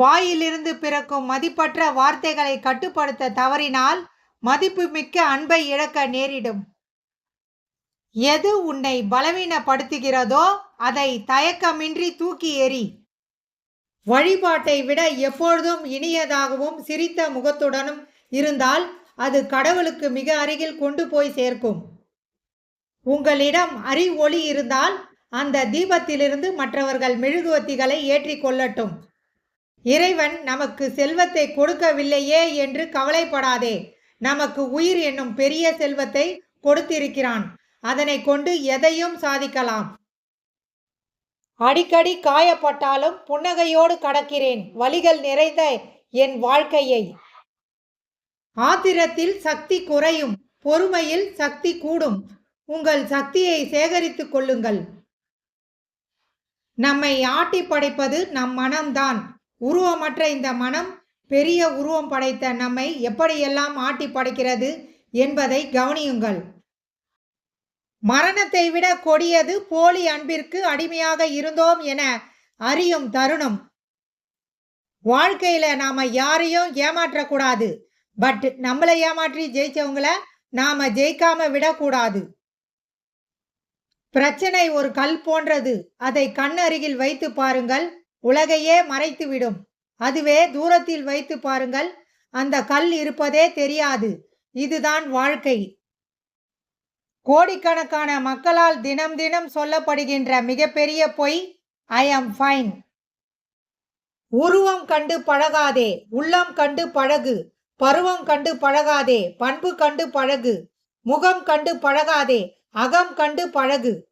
வாயிலிருந்து பிறக்கும் மதிப்பற்ற வார்த்தைகளை கட்டுப்படுத்த தவறினால் மதிப்புமிக்க அன்பை இழக்க நேரிடும். எது உன்னை பலவீனப்படுத்துகிறதோ அதை தயக்கமின்றி தூக்கி எறி. வழிபாட்டை விட எப்பொழுதும் இனியதாகவும் சிரித்த முகத்துடனும் இருந்தால் அது கடவுளுக்கு மிக அருகில் கொண்டு போய் சேர்க்கும். உங்களிடம் அறி ஒளி இருந்தால் அந்த தீபத்திலிருந்து மற்றவர்கள் மெழுகுவத்திகளை ஏற்றி கொள்ளட்டும். இறைவன் நமக்கு செல்வத்தை கொடுக்கவில்லையே என்று கவலைப்படாதே. நமக்கு உயிர் என்னும் பெரிய செல்வத்தை கொடுத்திருக்கிறான். அதனை கொண்டு எதையும் சாதிக்கலாம். அடிக்கடி காயப்பட்டாலும் புன்னகையோடு கடக்கிறேன். வழிகள் நிறைந்த என் வாழ்க்கையை. ஆத்திரத்தில் சக்தி குறையும். பொறுமையில் சக்தி கூடும். உங்கள் சக்தியை சேகரித்துக் கொள்ளுங்கள். நம்மை ஆட்டி படைப்பது நம் மனம்தான். உருவமற்ற இந்த மனம் பெரிய உருவம் படைத்த நம்மை எப்படியெல்லாம் ஆட்டி படைக்கிறது என்பதை கவனியுங்கள். மரணத்தை விட கொடியது போலி அன்பிற்கு அடிமையாக இருந்தோம் என அறியும் தருணம். வாழ்க்கையில நாம யாரையும் ஏமாற்றக்கூடாது. பட் நம்மளை ஏமாற்றி ஜெயிச்சவங்கள நாம ஜெயிக்காம விடக்கூடாது. பிரச்சனை ஒரு கல் போன்றது. அதை கண் அருகில் வைத்து பாருங்கள். உலகையே மறைத்துவிடும். அதுவே தூரத்தில் வைத்து பாருங்கள் அந்த கல் இருப்பதே தெரியாது. இதுதான் வாழ்க்கை. கோடிக்கணக்கான மக்களால் தினம் தினம் சொல்லப்படுகின்ற மிகப்பெரிய பொய் ஐ அம் ஃபைன் உருவம் கண்டு பழகாதே உள்ளம் கண்டு பழகு பருவம் கண்டு பழகாதே பண்பு கண்டு பழகு முகம் கண்டு பழகாதே அகம் கண்டு பழகு.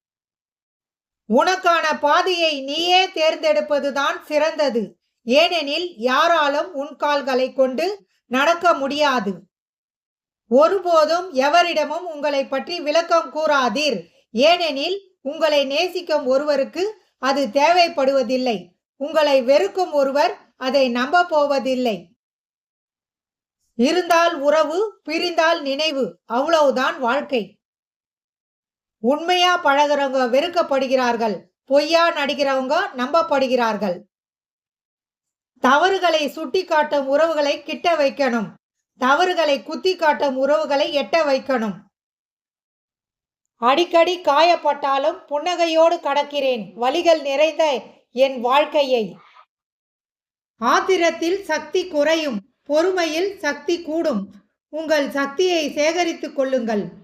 உனக்கான பாதையை நீயே தேர்ந்தெடுப்பதுதான் சிறந்தது. ஏனெனில் யாராலும் உன் கால்களை கொண்டு நடக்க முடியாது. ஒருபோதும் எவரிடமும் உங்களை பற்றி விளக்கம் கூறாதீர். ஏனெனில் உங்களை நேசிக்கும் ஒருவருக்கு அது தேவைப்படுவதில்லை. உங்களை வெறுக்கும் ஒருவர் அதை நம்ப போவதில்லை இருந்தால் உறவு பிரிந்தால் நினைவு அவ்வளவுதான் வாழ்க்கை. உண்மையா பழகுறவங்க வெறுக்கப்படுகிறார்கள். பொய்யா நடிக்கிறவங்க நம்பப்படுகிறார்கள். தவறுகளை சுட்டி காட்டும் உறவுகளை கிட்ட வைக்கணும். தவறுகளை குத்தி காட்டும் உறவுகளை எட்ட வைக்கணும். அடிக்கடி காயப்பட்டாலும் புன்னகையோடு கடக்கிறேன். வழிகள் நிறைந்த என் வாழ்க்கையை. ஆத்திரத்தில் சக்தி குறையும். பொறுமையில் சக்தி கூடும். உங்கள் சக்தியை சேகரித்துக் கொள்ளுங்கள்.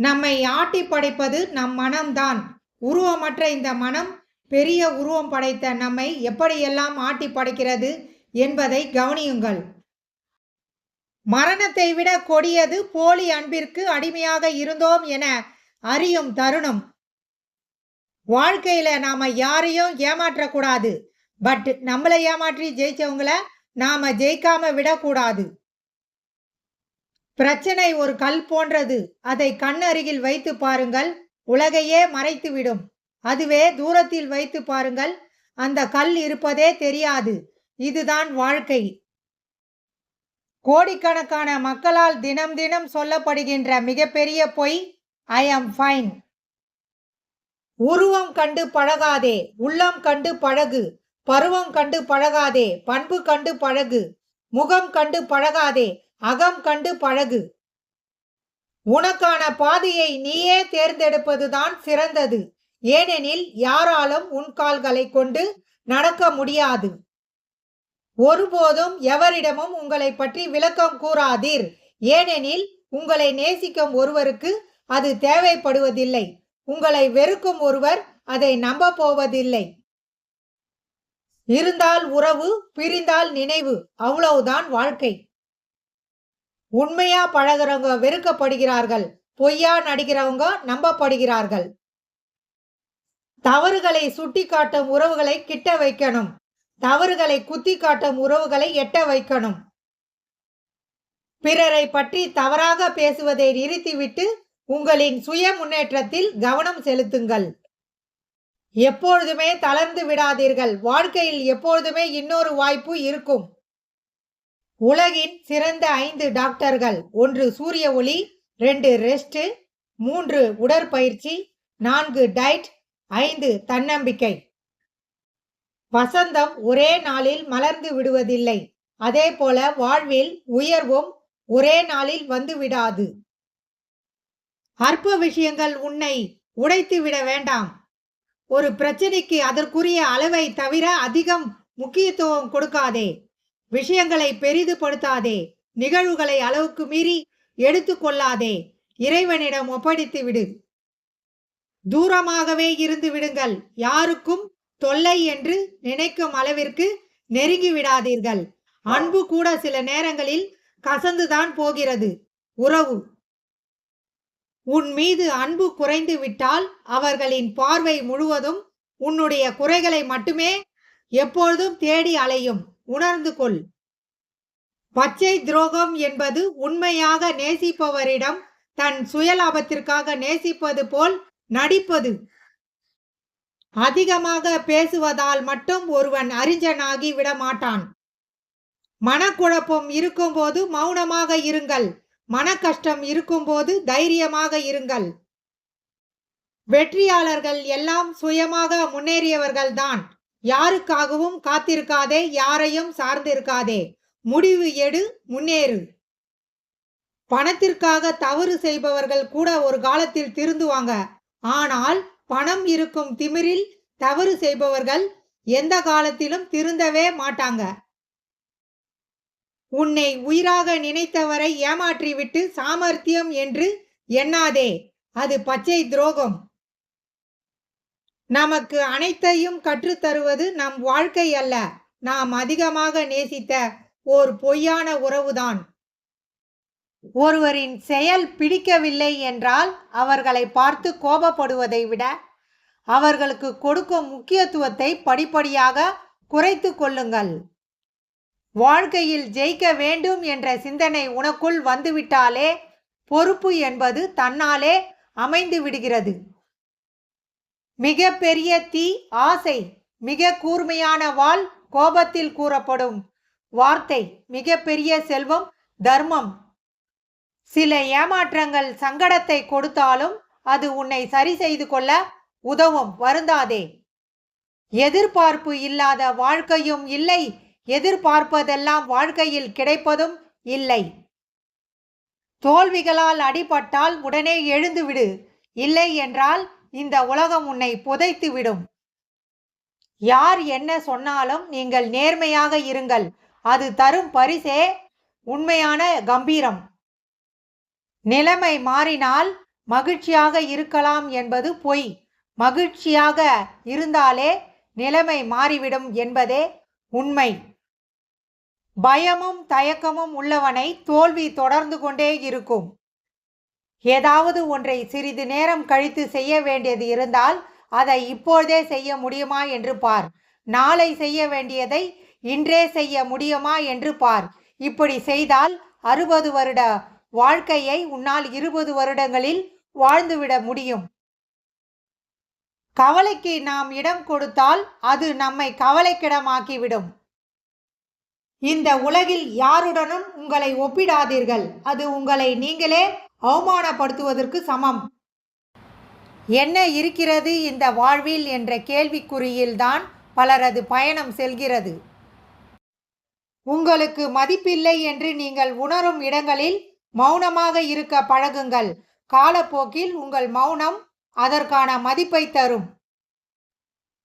நம்மை ஆட்டி படைப்பது நம் மனம்தான். உருவமற்ற இந்த மனம் பெரிய உருவம் படைத்த நம்மை எப்படியெல்லாம் ஆட்டி படைக்கிறது என்பதை கவனியுங்கள். மரணத்தை விட கொடியது போலி அன்பிற்கு அடிமையாக இருந்தோம் என அறியும் தருணம். வாழ்க்கையில நாம யாரையும் ஏமாற்றக்கூடாது. பட் நம்மளை ஏமாற்றி ஜெயிச்சவங்கள நாம ஜெயிக்காம விடக்கூடாது. பிரச்சனை ஒரு கல் போன்றது. அதை கண் அருகில் வைத்து பாருங்கள் உலகையே மறைத்துவிடும். அதுவே தூரத்தில் வைத்து பாருங்கள் அந்த கல் இருப்பதே தெரியாது. இதுதான் வாழ்க்கை. கோடிக்கணக்கான மக்களால் தினம் தினம் சொல்லப்படுகின்ற மிகப்பெரிய பொய் ஐ அம் ஃபைன் உருவம் கண்டு பழகாதே உள்ளம் கண்டு பழகு பருவம் கண்டு பழகாதே பண்பு கண்டு பழகு முகம் கண்டு பழகாதே அகம் கண்டு பழகு. உனக்கான பாதையை நீயே தேர்ந்தெடுப்பதுதான் சிறந்தது. ஏனெனில் யாராலும் உன் கால்களை கொண்டு நடக்க முடியாது. ஒருபோதும் எவரிடமும் உங்களை பற்றி விளக்கம் கூறாதீர். ஏனெனில் உங்களை நேசிக்கும் ஒருவருக்கு அது தேவைப்படுவதில்லை. உங்களை வெறுக்கும் ஒருவர் அதை நம்ப போவதில்லை இருந்தால் உறவு பிரிந்தால் நினைவு அவ்வளவுதான் வாழ்க்கை. உண்மையா பழகுறவங்க வெறுக்கப்படுகிறார்கள். பொய்யா நடிக்கிறவங்க நம்பப்படுகிறார்கள். தவறுகளை சுட்டி காட்டும் உறவுகளை கிட்ட வைக்கணும். தவறுகளை குத்தி காட்டும் உறவுகளை எட்ட வைக்கணும். பிறரை பற்றி தவறாக பேசுவதை நிறுத்திவிட்டு உங்களின் சுய முன்னேற்றத்தில் கவனம் செலுத்துங்கள். எப்பொழுதுமே தளர்ந்து விடாதீர்கள். வாழ்க்கையில் எப்பொழுதுமே இன்னொரு வாய்ப்பு இருக்கும். உலகின் சிறந்த ஐந்து டாக்டர்கள். ஒன்று சூரிய ஒளி ரெண்டு ரெஸ்ட் மூன்று உடற்பயிற்சி நான்கு டயட் ஐந்து தன்னம்பிக்கை. வசந்தம் ஒரே நாளில் மலர்ந்து விடுவதில்லை. அதேபோல வாழ்வில் உயர்வும் ஒரே நாளில் வந்து விடாது. அற்ப விஷயங்கள் உன்னை உடைத்து விட வேண்டாம். ஒரு பிரச்சனைக்கு அதற்குரிய அளவை தவிர அதிகம் முக்கியத்துவம் கொடுக்காதே. விஷயங்களை பெரிதுபடுத்தாதே நிகழ்வுகளை அளவுக்கு மீறி எடுத்துக்கொள்ளாதே இறைவனிடம் ஒப்படைத்து விடு. தூரமாகவே இருந்து விடுங்கள் யாருக்கும் தொல்லை என்று நினைக்கும் அளவிற்கு நெருங்கி விடாதீர்கள். அன்பு கூட சில நேரங்களில் கசந்துதான் போகிறது. உறவு. உன் மீது அன்பு குறைந்து விட்டால் அவர்களின் பார்வை முழுவதும் உன்னுடைய குறைகளை மட்டுமே எப்பொழுதும் தேடி அலையும். உணர்ந்து கொள். பச்சை துரோகம் என்பது உண்மையாக நேசிப்பவரிடம் தன் சுயலாபத்திற்காக நேசிப்பது போல் நடிப்பது. அதிகமாக பேசுவதால் மட்டும் ஒருவன் அறிஞனாகி விடமாட்டான். மனக்குழப்பம் இருக்கும்போது மௌனமாக இருங்கள். மன கஷ்டம் இருக்கும்போது தைரியமாக இருங்கள். வெற்றியாளர்கள் எல்லாம் சுயமாக முன்னேறியவர்கள்தான். யாருக்காகவும் காத்திருக்காதே யாரையும் சார்ந்திருக்காதே. முடிவு எடு முன்னேறு. பணத்திற்காக தவறு செய்பவர்கள் கூட ஒரு காலத்தில் திருந்துவாங்க ஆனால் பணம் இருக்கும் திமிரில் தவறு செய்பவர்கள் எந்த காலத்திலும் திருந்தவே மாட்டாங்க. உன்னை உயிராக நினைத்தவரை ஏமாற்றிவிட்டு சாமர்த்தியம் என்று எண்ணாதே. அது பச்சை துரோகம். நமக்கு அனைத்தையும் கற்றுத்தருவது நம் வாழ்க்கை அல்ல. நாம் அதிகமாக நேசித்த ஓர் பொய்யான உறவுதான். ஒருவரின் செயல் பிடிக்கவில்லை என்றால் அவர்களை பார்த்து கோபப்படுவதை விட அவர்களுக்கு கொடுக்கும் முக்கியத்துவத்தை படிப்படியாக குறைத்து கொள்ளுங்கள். வாழ்க்கையில் ஜெயிக்க வேண்டும் என்ற சிந்தனை உனக்குள் வந்துவிட்டாலே பொறுப்பு என்பது தன்னாலே அமைந்து விடுகிறது. மிக பெரிய தீ ஆசை மிக கூர்மையான வாள் கோபத்தில் கூறப்படும். வார்த்தை மிக பெரிய செல்வம் தர்மம். சில ஏமாற்றங்கள் சங்கடத்தை கொடுத்தாலும் அது உன்னை சரி செய்து கொள்ள உதவும் வருந்தாதே. எதிர்பார்ப்பு இல்லாத வாழ்க்கையும் இல்லை எதிர்பார்ப்பதெல்லாம் வாழ்க்கையில் கிடைப்பதும் இல்லை. தோல்விகளால் அடிபட்டால் உடனே எழுந்துவிடு இல்லை என்றால் இந்த உலகம் உன்னை புதைத்து விடும். யார் என்ன சொன்னாலும் நீங்கள் நேர்மையாக இருங்கள். அது தரும் பரிசே உண்மையான கம்பீரம். நிலைமை மாறினால் மகிழ்ச்சியாக இருக்கலாம் என்பது பொய். மகிழ்ச்சியாக இருந்தாலே நிலைமை மாறிவிடும் என்பதே உண்மை. பயமும் தயக்கமும் உள்ளவனை தோல்வி தொடர்ந்து கொண்டே இருக்கும். ஏதாவது ஒன்றை சிறிது நேரம் கழித்து செய்ய வேண்டியது இருந்தால் அதை இப்போதே செய்ய முடியுமா என்று பார். நாளை செய்ய வேண்டியதை இன்றே செய்ய முடியுமா என்று பார். இப்படி செய்தால் அறுபது வருட வாழ்க்கையை உன்னால் இருபது வருடங்களில் வாழ்ந்துவிட முடியும். கவலைக்கு நாம் இடம் கொடுத்தால் அது நம்மை கவலைக்கிடமாக்கிவிடும். இந்த உலகில் யாருடனும் உங்களை ஒப்பிடாதீர்கள். அது உங்களை நீங்களே அவமானப்படுத்துவதற்கு சமம். என்ன இருக்கிறது இந்த வாழ்வில் என்ற கேள்விக்குறியில்தான் பலரது பயணம் செல்கிறது. உங்களுக்கு மதிப்பில்லை என்று நீங்கள் உணரும் இடங்களில் மௌனமாக இருக்க பழகுங்கள். காலப்போக்கில் உங்கள் மௌனம் அதற்கான மதிப்பை தரும்.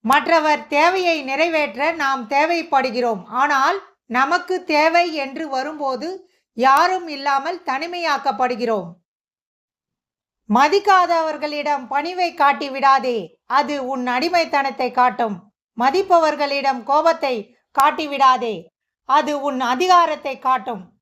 மற்றவர் தேவையை நிறைவேற்ற நாம் தேவைப்படுகிறோம். ஆனால் நமக்கு தேவை என்று வரும்போது யாரும் இல்லாமல் தனிமையாக்கப்படுகிறோம். மதிக்காதவர்களிடம் பணிவை காட்டி விடாதே அது உன் அடிமைத்தனத்தை காட்டும். மதிப்பவர்களிடம் கோபத்தை காட்டி விடாதே அது உன் அதிகாரத்தை காட்டும்.